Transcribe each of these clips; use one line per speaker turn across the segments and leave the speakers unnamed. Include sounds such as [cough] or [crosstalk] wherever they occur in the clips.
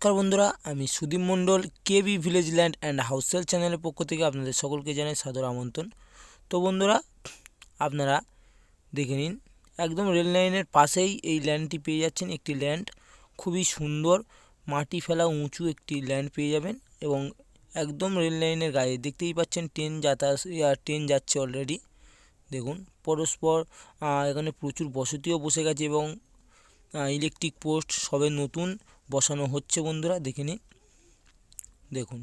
নমস্কার বন্ধুরা, আমি Sudip Mondal, KB village land and হাউসেল চ্যানেলের পক্ষ থেকে আপনাদের সকলকে জানাই সাদর আমন্ত্রণ। তো বন্ধুরা, আপনারা দেখে নিন, একদম রেল লাইনের পাশেই এই ল্যান্ডটি পেয়ে যাচ্ছেন একটি ল্যান্ড। খুবই সুন্দর, মাটি ফেলা উঁচু একটি ল্যান্ড পেয়ে যাবেন এবং একদম রেল লাইনের গায়ে। দেখতেই পাচ্ছেন ট্রেন যাতায়াত ট্রেন যাচ্ছে অলরেডি দেখুন, পরস্পর এখানে প্রচুর বসতিও বসে গেছে এবং ইলেকট্রিক পোস্ট সবে নতুন। বসানো হচ্ছে বন্ধুরা, দেখে নিন। দেখুন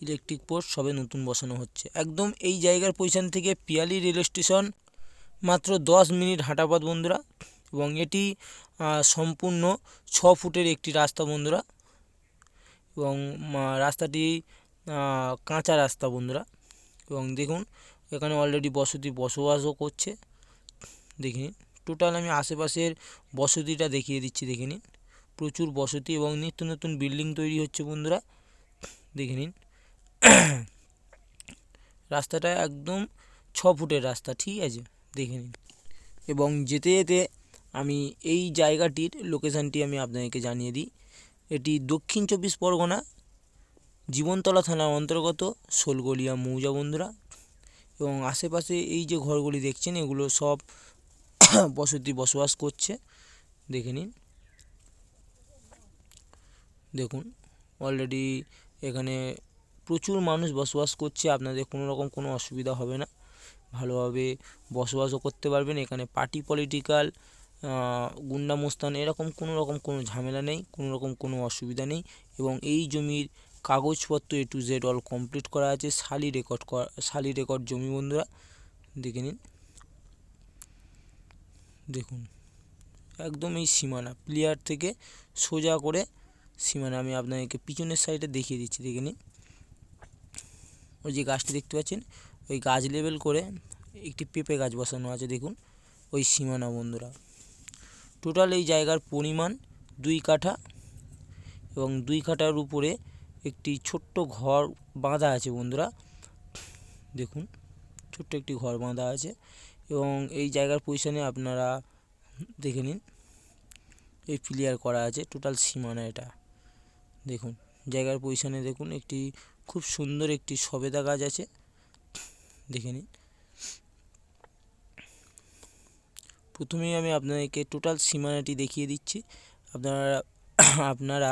ইলেকট্রিক পোস্ট সবে নতুন বসানো হচ্ছে। একদম এই জায়গার পজিশন থেকে পিয়ালি রেল স্টেশন মাত্র দশ মিনিট হাঁটা পথ বন্ধুরা, এবং এটি সম্পূর্ণ ছ ফুটের একটি রাস্তা বন্ধুরা, এবং রাস্তাটি কাঁচা রাস্তা বন্ধুরা, এবং দেখুন, এখানে অলরেডি বসতি বসবাসও করছে। দেখে নিন টোটাল আমি আশেপাশের বসতিটা দেখিয়ে দিচ্ছি, দেখে নিন। প্রচুর বসতি এবং নিত্য নতুন বিল্ডিং তৈরি হচ্ছে বন্ধুরা। দেখে নিন। রাস্তাটা একদম ছ ফুটের রাস্তা, ঠিক আছে? দেখে নিন। এবং যেতে যেতে আমি এই জায়গাটির লোকেশানটি আমি আপনাদেরকে জানিয়ে দিই। এটি দক্ষিণ চব্বিশ পরগনা, জীবনতলা থানার অন্তর্গত শোলগলিয়া মৌজা বন্ধুরা। এবং আশেপাশে এই যে ঘরগুলি দেখছেন, এগুলো সব [coughs] বসতি বসবাস করছে। দেখে নিন। দেখুন অলরেডি এখানে প্রচুর মানুষ বসবাস করছে, আপনাদের কোনো রকম কোনো অসুবিধা হবে না। ভালোভাবে বসবাসও করতে পারবেন, এখানে পার্টি পলিটিক্যাল গুন্ডা মোস্তান এরকম কোনো রকম কোনো ঝামেলা নেই, কোনো রকম কোনো অসুবিধা নেই এবং এই জমির কাগজপত্র A to Z all complete করা আছে শালি রেকর্ড করা শালি রেকর্ড জমি বন্ধুরা, দেখে নিন। দেখুন, একদম এই সীমানা, প্লেয়ার থেকে সোজা করে সীমানা, আমি আপনাদেরকে পিছনের সাইডে দেখিয়ে দিচ্ছি, দেখে নিন। ওই যে গাছটি দেখতে পাচ্ছেন, ওই গাছ লেবেল করে একটি পেঁপে গাছ বসানো আছে, দেখুন। ওই সীমানা, বন্ধুরা। টোটাল এই জায়গার পরিমাণ দুই কাঠা এবং দুই কাঠার উপরে একটি ছোট্ট ঘর বাঁধা আছে, বন্ধুরা। দেখুন, ছোট্ট একটি ঘর বাঁধা আছে এবং এই জায়গার পজিশনে আপনারা দেখে নিন। এই ক্লিয়ার করা আছে টোটাল সীমানা এটা। দেখুন, জায়গার পজিশনে দেখুন, একটি খুব সুন্দর একটি সবেদা গাছ আছে। দেখে নিন। প্রথমেই আমি আপনাদেরকে টোটাল সীমানাটি দেখিয়ে দিচ্ছি। আপনারা আপনারা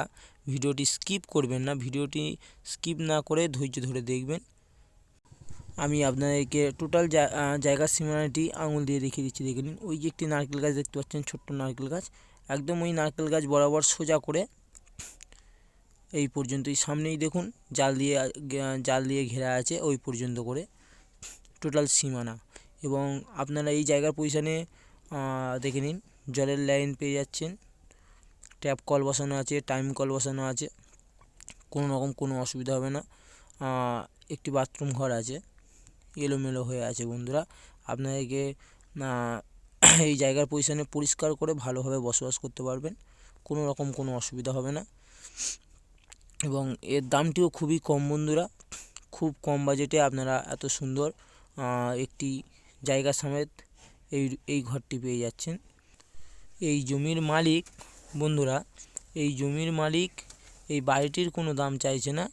ভিডিওটি স্কিপ করবেন না। ভিডিওটি স্কিপ না করে ধৈর্য ধরে দেখবেন। আমি আপনাদেরকে টোটাল জায়গার সীমানাটি আঙুল দিয়ে দেখিয়ে দিচ্ছি। দেখে নিন, ওই যে একটি নারকেল গাছ দেখতে পাচ্ছেন, ছোট্ট নারকেল গাছ। একদম ওই নারকেল গাছ বরাবর সোজা করে এই পর্যন্তই। সামনেই দেখুন, জাল দিয়ে জাল দিয়ে ঘেরা আছে ওই পর্যন্ত করে। টোটাল সীমানা। এবং আপনারা এই জায়গার পজিশানে দেখে নিন, জলের লাইন পেয়ে যাচ্ছেন। ট্যাপ কল বসানো আছে টাইম কল বসানো আছে। কোনো রকম কোনো অসুবিধা হবে না। একটি বাথরুম ঘর আছে। এলোমেলো হয়ে আছে বন্ধুরা। আপনাদেরকে এই জায়গার পজিশানে পরিষ্কার করে ভালোভাবে বসবাস করতে পারবেন। কোনো রকম কোনো অসুবিধা হবে না। এবং এর দামটিও খুবই কম বন্ধুরা। খুব কম বাজেটে আপনারা এত সুন্দর একটি জায়গা সমেত এই এই ঘরটি পেয়ে যাচ্ছেন। এই জমির মালিক, বন্ধুরা, এই জমির মালিক এই বাড়িটির কোনো দাম চাইছে না।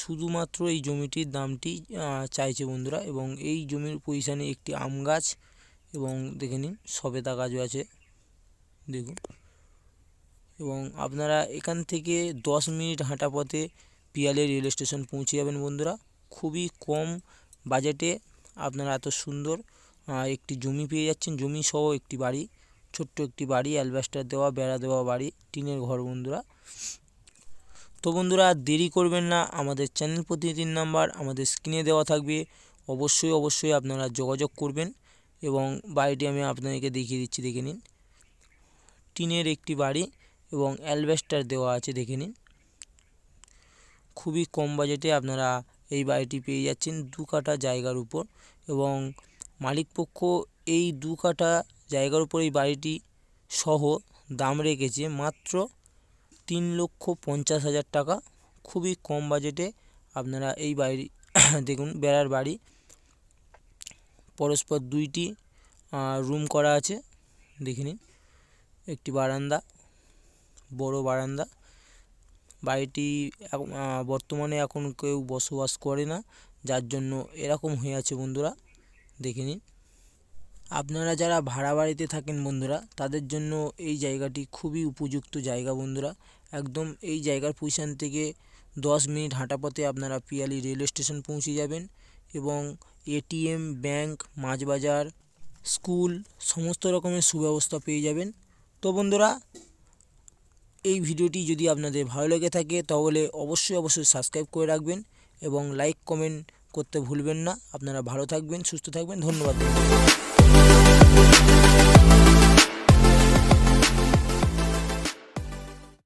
শুধুমাত্র এই জমিটির দামটি চাইছে বন্ধুরা এবং এই জমির পজিশানে একটি আম গাছ এবং দেখে নিন সবেদা গাছও আছে। দেখুন। এবং আপনারা এখান থেকে দশ মিনিট হাঁটা পথে পিয়ালে রেল স্টেশন পৌঁছে যাবেন বন্ধুরা। খুবই কম বাজেটে আপনারা এত সুন্দর একটি জমি পেয়ে যাচ্ছেন। জমি সহ একটি বাড়ি, ছোট্ট একটি বাড়ি, অ্যালবাস্টার দেওয়া, বেড়া দেওয়া বাড়ি, টিনের ঘর বন্ধুরা। তো বন্ধুরা, দেরি করবেন না, আমাদের চ্যানেল প্রতিনিধির নাম্বার আমাদের স্ক্রিনে দেওয়া থাকবে। অবশ্যই অবশ্যই আপনারা যোগাযোগ করবেন এবং বাড়িটি আমি আপনাদেরকে দেখিয়ে দিচ্ছি, দেখে নিন। টিনের একটি বাড়ি এবং অ্যালবেস্টার দেওয়া আছে, দেখে নিন। খুবই কম বাজেটে আপনারা এই বাড়িটি পেয়ে যাচ্ছেন দু কাঠা জায়গার উপর এবং মালিকপক্ষ এই দু কাঠা জায়গার উপর এই বাড়িটি সহ দাম রেখেছে মাত্র তিন লক্ষ পঞ্চাশ হাজার টাকা। খুবই কম বাজেটে আপনারা এই বাড়ি [coughs] দেখুন, বেড়ার বাড়ি। পরস্পর দুইটি রুম করা আছে, দেখে নিন। একটি বারান্দা। বড় বারান্দা। বাড়িটি বর্তমানে এখন কেউ বসবাস করে না, যার জন্য এরকম হয়ে আছে বন্ধুরা। দেখে নিন। আপনারা যারা ভাড়া বাড়িতে থাকেন বন্ধুরা, তাদের জন্য এই জায়গাটি খুবই উপযুক্ত জায়গা বন্ধুরা। একদম এই জায়গার পজিশান থেকে দশ মিনিট হাঁটা পথে আপনারা পিয়ালি রেল স্টেশন পৌঁছে যাবেন এবং এটিএম ব্যাংক মাছ বাজার স্কুল, সমস্ত রকমের সুব্যবস্থা পেয়ে যাবেন। তো বন্ধুরা এই ভিডিওটি যদি আপনাদের ভালো লেগে থাকে, তাহলে অবশ্যই অবশ্যই সাবস্ক্রাইব করে রাখবেন এবং লাইক, কমেন্ট করতে ভুলবেন না। আপনারা ভালো থাকবেন, সুস্থ থাকবেন। ধন্যবাদ।